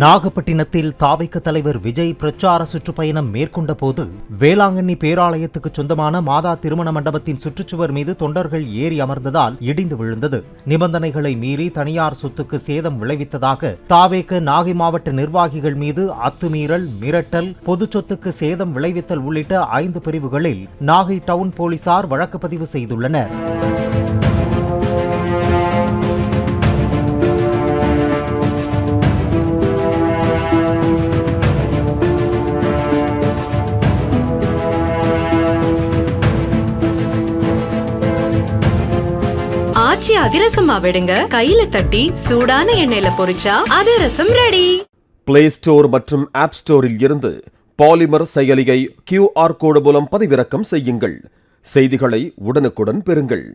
நாகப்பட்டினத்தில் தாவைக்க தலைவர் விஜய் பிரச்சார சுற்றுப்பயணம் மேற்கொண்ட போது வேளாங்கண்ணி பேராலயத்துக்கு சொந்தமான மாதா திருமண மண்டபத்தின் சுற்றுச்சுவர் மீது தொண்டர்கள் ஏறி அமர்ந்ததால் இடிந்து விழுந்தது. நிபந்தனைகளை மீறி தனியார் சொத்துக்கு சேதம் விளைவித்ததாக தாவேக்க நாகை மாவட்ட நிர்வாகிகள் மீது அத்துமீறல் மிரட்டல் பொது சொத்துக்கு சேதம் விளைவித்தல் உள்ளிட்ட ஐந்து பிரிவுகளில் நாகை டவுன் போலீசார் வழக்கு பதிவு செய்துள்ளனர். ஆச்சி அதிரசமா விடுங்க. கையில தட்டி சூடான எண்ணெயில பொரிச்சா அதிரசம் ரெடி பிளே ஸ்டோர் மற்றும் ஆப் ஸ்டோரில் இருந்து பாலிமர் செயலியை கியூஆர் கோடு மூலம் பதிவிறக்கம் செய்யுங்கள். செய்திகளை உடனுக்குடன் பெறுங்கள்.